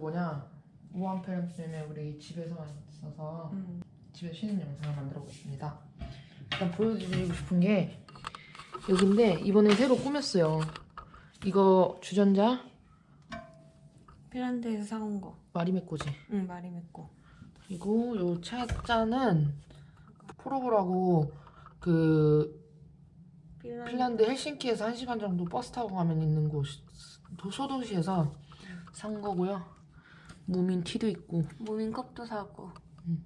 뭐냐 우왕패럼 때문에 우리 집에서 있어서 음. 집에서 쉬는 영상을 만들어 보겠습니다. 일단 보여드리고 싶은 게 여기인데 이번에 새로 꾸몄어요. 이거 주전자 핀란드에서 사온 거. 마리메꼬지. 응, 맺고. 그리고 요 차자는 포로보라고 그 핀란드 헬싱키에서 1 시간 정도 버스 타고 가면 있는 곳 도- 소도시에서 산 거고요. 무민 티도 있고 모민컵도 사고. 음.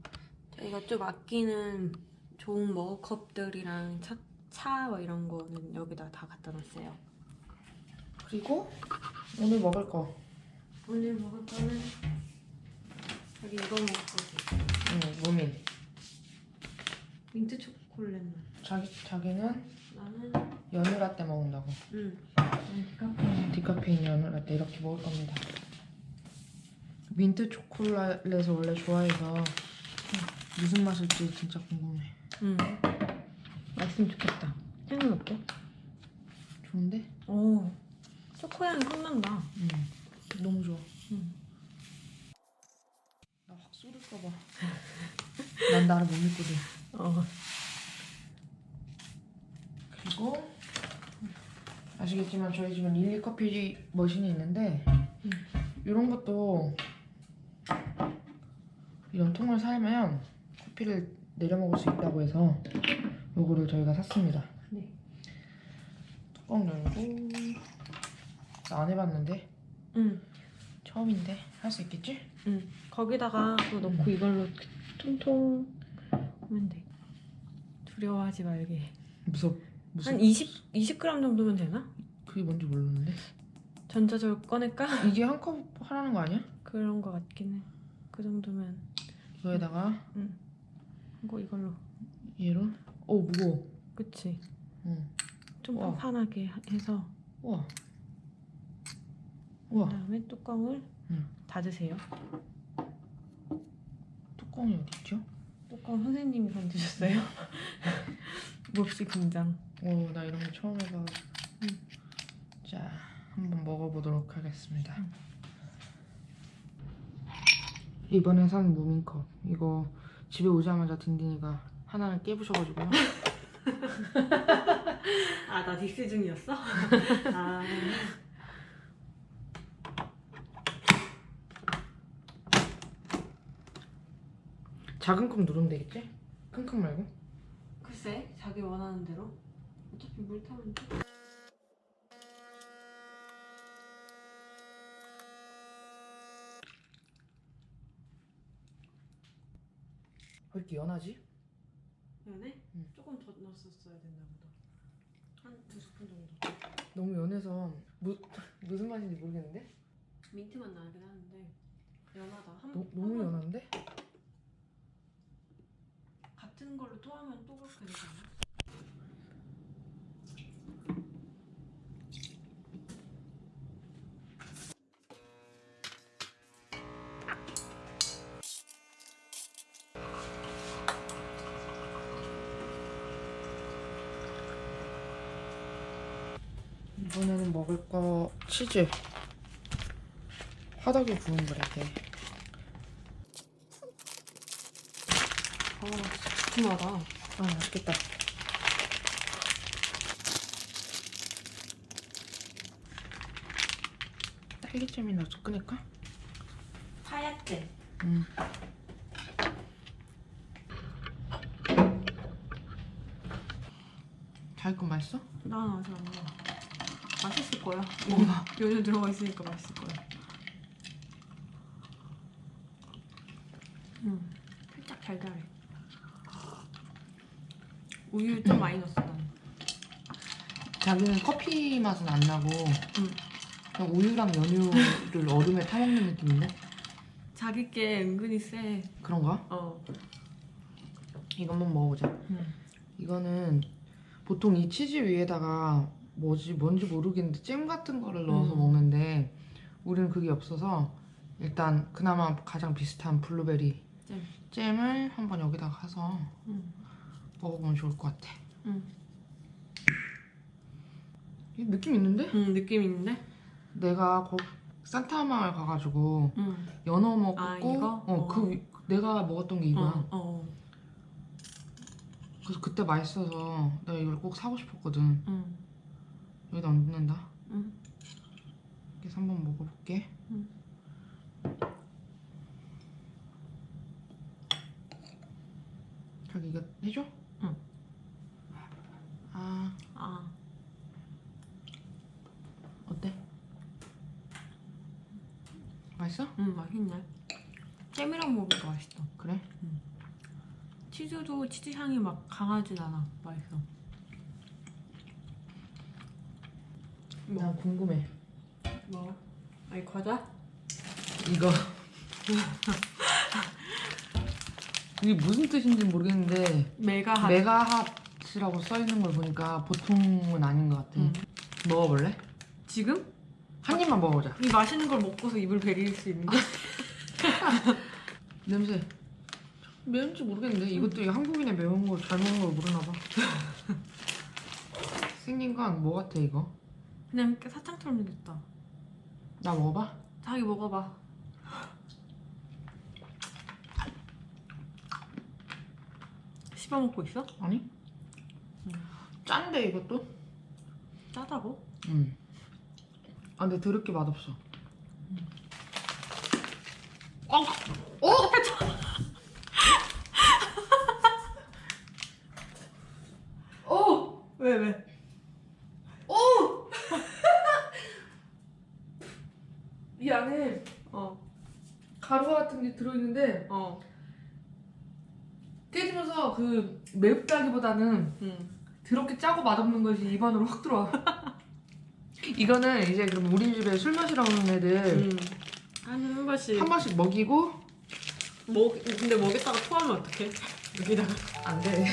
저희가 좀 아끼는 좋은 머그컵들이랑 차, 차뭐 이런 거는 여기다 다 갖다 놨어요. 그리고 오늘 먹을 거 오늘 먹을 거는 여기 이거 먹을 거지. 응, 무민 민트 초콜릿 맛. 자기 자기는 나는 연유 라떼 먹는다고 응. 난 디카페인. 디카페인 연유 라떼 이렇게 먹을 겁니다. 민트 초콜릿을 원래 좋아해서 무슨 맛일지 진짜 궁금해. 응. 맛있으면 좋겠다. 향은 어때? 좋은데? 오. 초코 향이 확 난다. 응. 너무 좋아. 응. 나확 쏟을까봐. 난 나를 못 믿거든. 어. 그리고 아시겠지만 저희 집은 일리 커피 머신이 있는데 음. 이런 것도 이런 통을 사면 커피를 내려 먹을 수 있다고 해서 요거를 저희가 샀습니다. 네. 뚜껑 열고 나 안 해봤는데 응. 처음인데 할 수 있겠지? 응. 거기다가 그거 넣고 이걸로 통통 하면 돼. 두려워하지 말게. 무섭 무섭. 한 20, 20g 정도면 되나? 그게 뭔지 모르는데 전자저울 꺼낼까? 이게 한 컵 하라는 거 아니야? 그런 거 같긴 해. 그 정도면 이거에다가 이거 이걸로. 얘로 오 무거워. 그치? 응. 좀 우와. 판판하게 해서 우와. 우와. 그다음에 뚜껑을 응. 닫으세요. 뚜껑이 어디 있죠? 뚜껑 선생님이 던지셨어요. 몹시 긴장. 오, 나 이런 거 처음 해봐. 응. 자, 한번 먹어보도록 하겠습니다. 이번에 산 무민컵. 이거 집에 오자마자 딘딘이가 하나를 깨부셔가지고요. 아, 나 디스 중이었어? 아. 작은 컵 누르면 되겠지? 큰 컵 말고. 글쎄, 자기 원하는 대로. 어차피 물 타면 돼. 왜 이렇게 연하지? 연해? 응. 조금 더 넣었어야 됐나 보다. 한 두 스푼 정도. 너무 연해서 무, 무슨 맛인지 모르겠는데? 민트맛 나긴 하는데 연하다. 한, 너, 너무 한 번 연한데? 같은 걸로 또 하면 또 그렇게 되잖아. 이번에는 먹을 거 치즈. 화덕에 구운 거래게. 아, 진짜 두툼하다. 아, 맛있겠다. 딸기잼이나 좀 꺼낼까? 하얗게. 응. 자기 건 맛있어? 난 아직 안 먹어. 맛있을 거야. 뭐가? 연유 들어가 있으니까 맛있을 거야. 음, 살짝 달달해. 우유 좀 많이 넣었어 난. 자기는 커피 맛은 안 나고 응. 그냥 우유랑 연유를 얼음에 타먹는 느낌인데? 자기 게 은근히 세. 그런가? 어. 이거 한번 먹어보자. 음. 이거는 보통 이 치즈 위에다가 뭐지 뭔지 모르겠는데 잼 같은 거를 넣어서 음. 먹는데 우리는 그게 없어서 일단 그나마 가장 비슷한 블루베리 잼. 잼을 한번 여기다가 가서 음. 먹어보면 좋을 것 같아. 음. 이 느낌 있는데? 음, 느낌 있는데? 내가 거, 산타 마을 가가지고 응. 연어 먹고 아? 어, 어. 그 위- 내가 먹었던 게 이거야. 어, 어. 그래서 그때 맛있어서 내가 이걸 꼭 사고 싶었거든. 응. 여기다 얹는다. 응. 그래서 한번 먹어볼게. 응. 자기 이거 해줘? 응. 아 아. 어때? 맛있어? 응, 맛있네. 잼이랑 먹으니까 맛있어. 그래? 치즈도 치즈 향이 막 강하진 않아. 맛있어. 나 궁금해. 뭐? 아니 과자? 이거 이게 무슨 뜻인지 모르겠는데 메가핫. 메가핫이라고 써 있는 걸 보니까 보통은 아닌 것 같아. 응. 먹어볼래? 지금? 한 입만 먹어보자. 이 맛있는 걸 먹고서 입을 베릴 수 있는데? 냄새. 매운지 모르겠는데 이것도 이 한국인의 매운 거 잘 먹는 걸 모르나 봐. 생긴 건 뭐 같아 이거? 그냥 사탕처럼 생겼다. 나 먹어봐. 자기 먹어봐. 씹어 먹고 있어? 아니? 음. 짠데 이것도? 짜다고? 응. 아 근데 더럽게 맛없어. 어! 어! 어! 왜 왜? 어! 이 안에 어. 가루 같은 게 들어있는데 어. 깨지면서 그 맵다기보다는 응. 더럽게 짜고 맛없는 것이 입안으로 확 들어와. 이거는 이제 그럼 우리 집에 술 마시러 오는 애들 응. 한 번씩. 한 번씩 먹이고 먹 근데 먹였다가 토하면 어떡해? 여기다가. 안 돼.